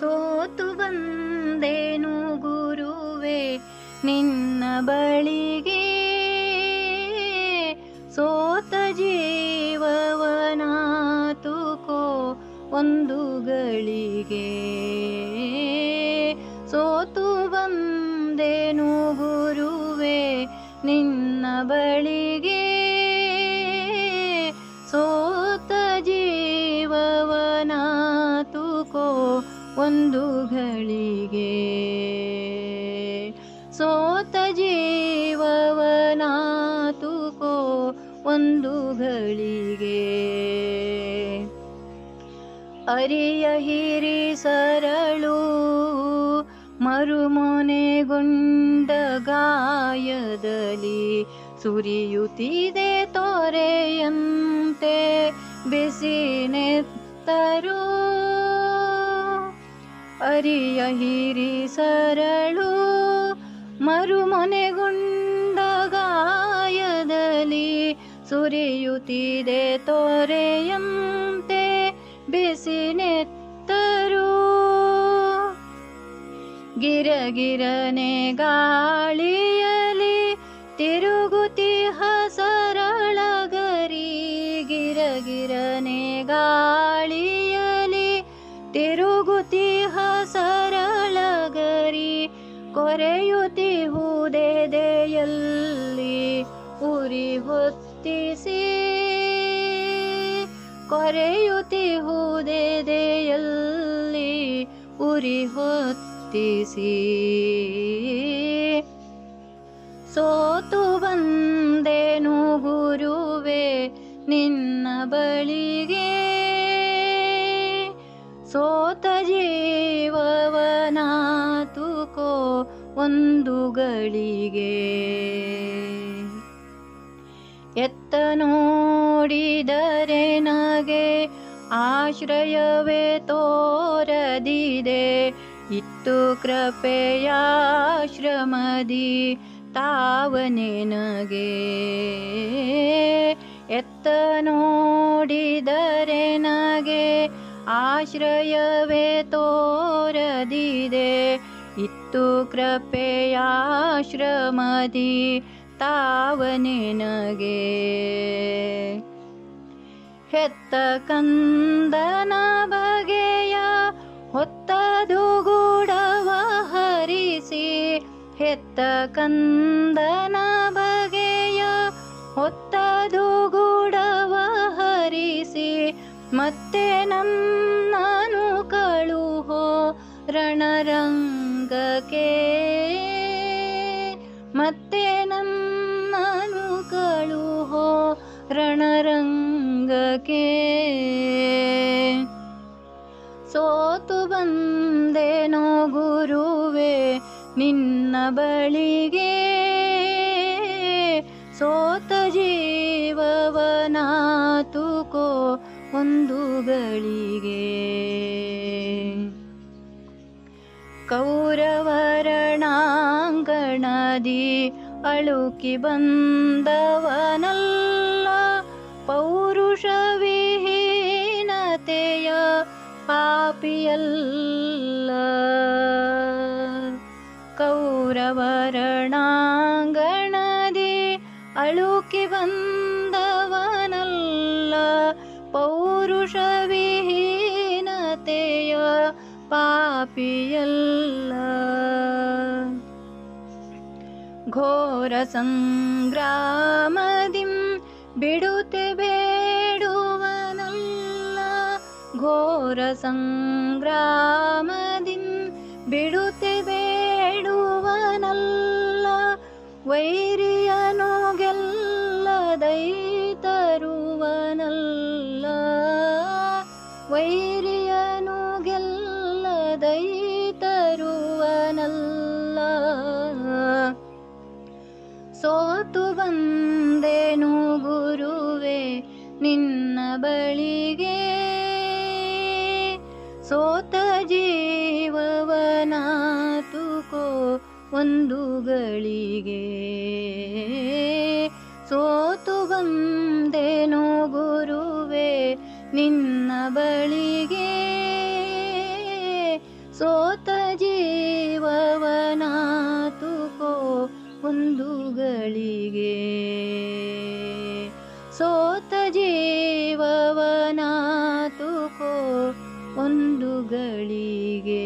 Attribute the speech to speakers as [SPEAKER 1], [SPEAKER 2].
[SPEAKER 1] ಸೋತು ಬಂದೇನು ಗುರುವೆ? ನಿನ್ನ ಬಳಿಗೆ ಸೋತ ಜೀವವನಾತುಕೋ ಒಂದು ಗಳಿಗೆ. ಸೋತು ಬಂದೇನು ಗುರುವೆ? ನಿನ್ನ ಬಳಿಗೆ ಸೋತ ಜೀವವನಾತುಕೋ ಒಂದು ಗಳಿಗೆ ಅರಿಯ ಹಿರಿ ಸರಳು ಮರುಮೊನೆಗೊಂಡ ಗಾಯದಲ್ಲಿ ಸುರಿಯುತ್ತಿದೆ ತೊರೆಯಂತೆ ಬಿಸಿನೆತ್ತರು ಅರಿಯ ಹಿರಿ ಸರಳು ಮರುಮೊನೆಗೊಂಡ ಗಾಯದಲ್ಲಿ ಸುರಿಯುತ್ತಿದೆ ತೊರೆಯಂತೆ ಬಿಸಿನೆತ್ತರು ಗಿರಗಿರನೆ ಗಾಳಿಯಲಿ ತಿರುಗುತಿಹ ಸರಳಗರಿ ಗಿರಗಿರನೆ ಗಾಳಿಯಲಿ ತಿರುಗುತಿಹ ಸರಳಗರಿ ಕೊರೆಯುತ್ತಿಹುದೆದೆಯಲ್ಲಿ ಉರಿ ಹೊತ್ತಿಸಿ ಕೊರೆಯುತ್ತಿಹುದೆದೆಯಲ್ಲಿ ಉರಿ ಹೊತ್ತಿಸಿ. ಸೋತು ಬಂದೇನು ಗುರುವೆ ನಿನ್ನ ಬಳಿಗೆ ಸೋತ ಜೀವವನಾತುಕೋ ಒಂದು ಗಳಿಗೆ. ಎತ್ತ ನೋಡಿದರೆ ನಗೆ ಆಶ್ರಯವೇ ತೋರದಿದೆ. ಇತ್ತು ಕೃಪೆಯಾಶ್ರಮದಿ ತಾವನೆ ನಗೆ. ಎತ್ತ ನೋಡಿದರೆ ನಗೆ ಆಶ್ರಯವೇ ತೋರದಿದೆ. ಇತ್ತು ಕೃಪೆಯಾಶ್ರಮದಿ ತಾವನಿನಗೆ ಹೆತ್ತ ಕಂದನ ಬಗೆಯ ಹೊತ್ತದು ಗೂಡವ ಹರಿಸಿ, ಹೆತ್ತ ಕಂದನ ಬಗೆಯ ಹೊತ್ತದು ಹರಿಸಿ, ಮತ್ತೆ ನನ್ನನು ಕಳುಹೋ ರಣರಂಗಕ್ಕೆ ಮತ್ತೆ ನನ್ನನು ಕಳುಹೋ ರಣರಂಗಕ್ಕೆ. ಸೋತು ಬಂದೇನೋ ಗುರುವೆ ನಿನ್ನ ಬಳಿಗೆ. ಸೋತ ಜೀವವನಾತುಕೋ ಒಂದು ಗಳಿಗೆ. ಕೌರವರಣಾಂಗಣದಿ ಅಳುಕಿ ಬಂದವನಲ್ಲ ಪೌರುಷ ವಿಹೀನತೆಯ ಪಾಪಿಯಲ್ಲ ಕೌರವರಣಾಂಗಣದಿ ಅಳುಕಿ ಬಂದವನಲ್ಲ ಪಾಪಿಯಲ್ಲ. ಘೋರ ಸಂಗ್ರಾಮದಿಂ ಬಿಡುತ್ತೆ ಬೇಡುವನಲ್ಲ. ಘೋರ ಸಂಗ್ರಾಮದಿಂ ಬಿಡುತ್ತೆ ಬೇಡುವನಲ್ಲ. ವೈರಿಯನು ಗೆಲ್ಲದೈ ತರುವನಲ್ಲ ವೈರಿಯನು ಗೆಲ್ಲದೈ ತರುವನಲ್ಲ ಸೋತು ಬಂದೇನು ಗುರುವೆ ನಿನ್ನ ಬಳಿಗೆ. ಸೋತ ಜೀವವನಾತುಕೋ ಒಂದು ಗಳಿಗೆ. ಸೋತು ಬಂದೇನು ಗುರುವೆ ನಿನ್ನ ಬಳಿಗೆ. ಗಳಿಗೆ ಸೋತ ಜೀವವನಾತುಕೋ ಒಂದು ಗಳಿಗೆ